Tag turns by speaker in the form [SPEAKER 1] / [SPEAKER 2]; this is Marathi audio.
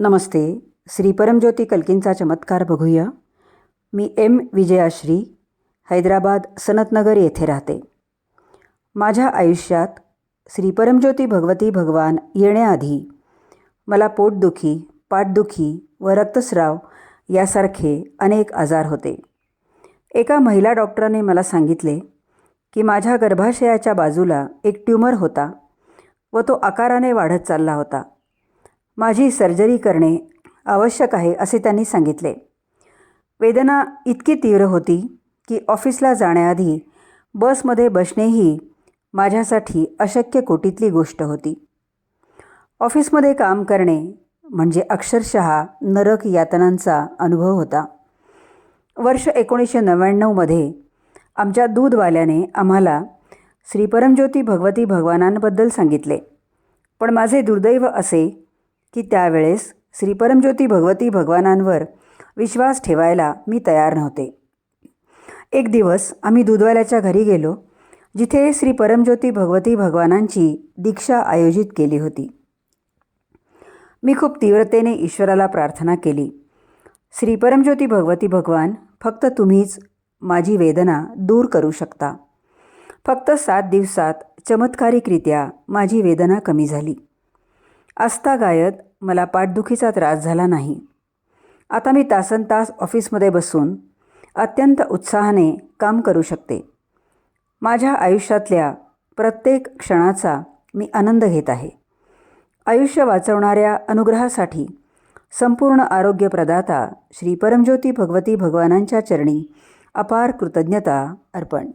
[SPEAKER 1] नमस्ते. श्री परमज्योती कल्किंचा चमत्कार बघूया. मी एम. विजयाश्री हैदराबाद सनतनगर येथे राहते. माझ्या आयुष्यात श्री परमज्योती भगवती भगवान येण्याआधी मला पोटदुखी पाठदुखी व रक्तस्राव यासारखे अनेक आजार होते. एका महिला डॉक्टराने मला सांगितले की माझ्या गर्भाशयाच्या बाजूला एक ट्यूमर होता व तो आकाराने वाढत चालला होता. माझी सर्जरी करणे आवश्यक आहे असे त्यांनी सांगितले. वेदना इतकी तीव्र होती की ऑफिसला जाण्याआधी बसमध्ये बसणेही माझ्यासाठी अशक्य कोटीतली गोष्ट होती. ऑफिसमध्ये काम करणे म्हणजे अक्षरशः नरक यातनांचा अनुभव होता. वर्ष एकोणीसशे नव्याण्णवमध्ये आमच्या दूधवाल्याने आम्हाला श्री परमज्योती भगवती भगवानांबद्दल सांगितले. पण माझे दुर्दैव असे की त्यावेळेस श्री परमज्योती भगवती भगवानांवर विश्वास ठेवायला मी तयार नव्हते. एक दिवस आम्ही दूधवाल्याच्या घरी गेलो जिथे श्री परमज्योती भगवती भगवानांची दीक्षा आयोजित केली होती. मी खूप तीव्रतेने ईश्वराला प्रार्थना केली श्री परमज्योती भगवती भगवान फक्त तुम्हीच माझी वेदना दूर करू शकता. फक्त सात दिवसात चमत्कारिकरित्या माझी वेदना कमी झाली. आस्तागायत मला पाठदुखीचा त्रास झाला नाही. आता मी तासन तास ऑफिसमध्ये बसून अत्यंत उत्साहाने काम करू शकते. माझ्या आयुष्यातल्या प्रत्येक क्षणाचा मी आनंद घेत आहे. आयुष्य वाचवणाऱ्या अनुग्रहासाठी संपूर्ण आरोग्यप्रदाता श्री परमज्योती भगवती भगवानांच्या चरणी अपार कृतज्ञता अर्पण.